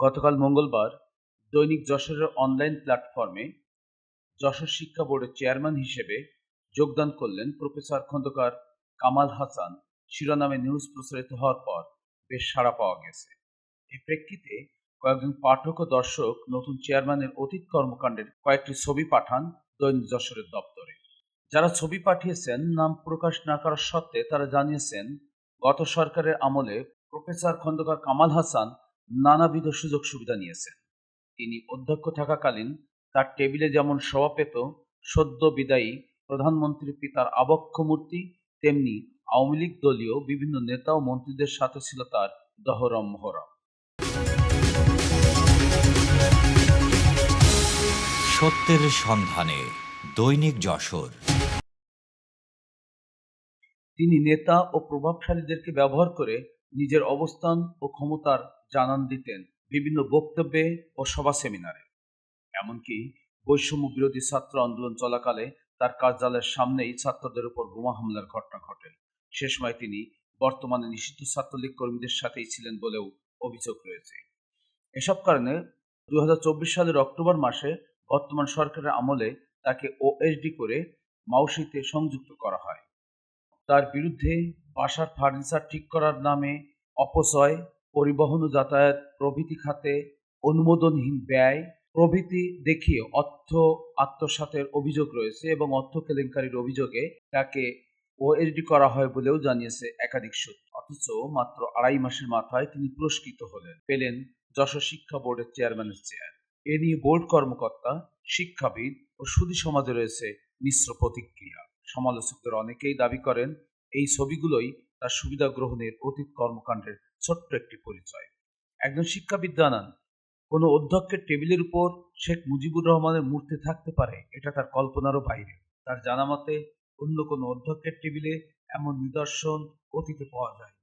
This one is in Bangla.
গতকাল মঙ্গলবার দৈনিক যশোরের অনলাইন প্ল্যাটফর্মে যশোর শিক্ষা বোর্ডের চেয়ারম্যান হিসেবে যোগদান করলেন প্রফেসর খন্দকার কামাল হাসান। শিরোনামে নিউজ প্রচারিত হওয়ার পর বেশ সাড়া পাওয়া গেছে। এ প্রেক্ষিতে কয়েকজন পাঠক ও দর্শক নতুন চেয়ারম্যানের অতীত কর্মকাণ্ডের কয়েকটি ছবি পাঠান দৈনিক যশোরের দপ্তরে। যারা ছবি পাঠিয়েছেন, নাম প্রকাশ না করার সত্ত্বে তারা জানিয়েছেন, গত সরকারের আমলে প্রফেসর খন্দকার কামাল হাসান নানাবিধ সুযোগ সুবিধা নিয়েছেন। তিনি অধ্যক্ষ থাকাকালীন তার টেবিলে যেমন শোভা পেত সদ্য বিদায়ী প্রধানমন্ত্রীর পিতার আবক্ষ মূর্তি তেমনি আওয়ামী লীগ দলীয় বিভিন্ন নেতা ও মন্ত্রীদের সাথে ছিল তার দহরম মহরম। সত্যের সন্ধানে দৈনিক যশোর। তিনি নেতা ও প্রভাবশালীদেরকে ব্যবহার করে নিজের অবস্থান ও ক্ষমতার জানান দিতেন বিভিন্ন বক্তব্যে ও সভা সেমিনারে। এমনকি বৈষম্য বিরোধী ছাত্র আন্দোলন চলাকালে তার কার্যালয়ের সামনেই ছাত্রদের উপর বোমা হামলার ঘটনা ঘটে। সে সময় তিনি বর্তমানে নিষিদ্ধ ছাত্রলীগ কর্মীদের সাথেই ছিলেন বলেও অভিযোগ রয়েছে। এসব কারণে দু হাজার চব্বিশ সালের অক্টোবর মাসে বর্তমান সরকারের আমলে তাকে ওএসডি করে মাউসিতে সংযুক্ত করা হয়। তার বিরুদ্ধে বাসার ফার্নিচার ঠিক করার নামে অপচয় পরিবহন ও যাতায়াত প্রভৃতি খাতে অনুমোদনহীন ব্যয়, প্রভৃতি দেখিয়ে অর্থ আত্মসাতের অভিযোগ রয়েছে এবং অর্থ কেলেঙ্কারির অভিযোগে তাকে ওএসডি করা হয় বলেও জানিয়েছে একাধিক সূত্র। অথচ মাত্র আড়াই মাসের মাথায় তিনি পুরস্কৃত হলেন, পেলেন যশোর শিক্ষা বোর্ডের চেয়ারম্যানের চেয়ার। এ নিয়ে বোর্ড কর্মকর্তা, শিক্ষাবিদ ও সুদী সমাজে রয়েছে মিশ্র প্রতিক্রিয়া। সমালোচকদের অনেকেই দাবি করেন, এই ছবিগুলোই তার সুবিধা গ্রহণের অতীত কর্মকাণ্ডের ছোট্ট একটি পরিচয়। একজন শিক্ষাবিদ জানান, কোনো অধ্যক্ষের টেবিলের উপর শেখ মুজিবুর রহমানের মূর্তি থাকতে পারে, এটা তার কল্পনারও বাইরে। তার জানা মতে অন্য কোনো অধ্যক্ষের টেবিলে এমন নিদর্শন অতীতে পাওয়া যায়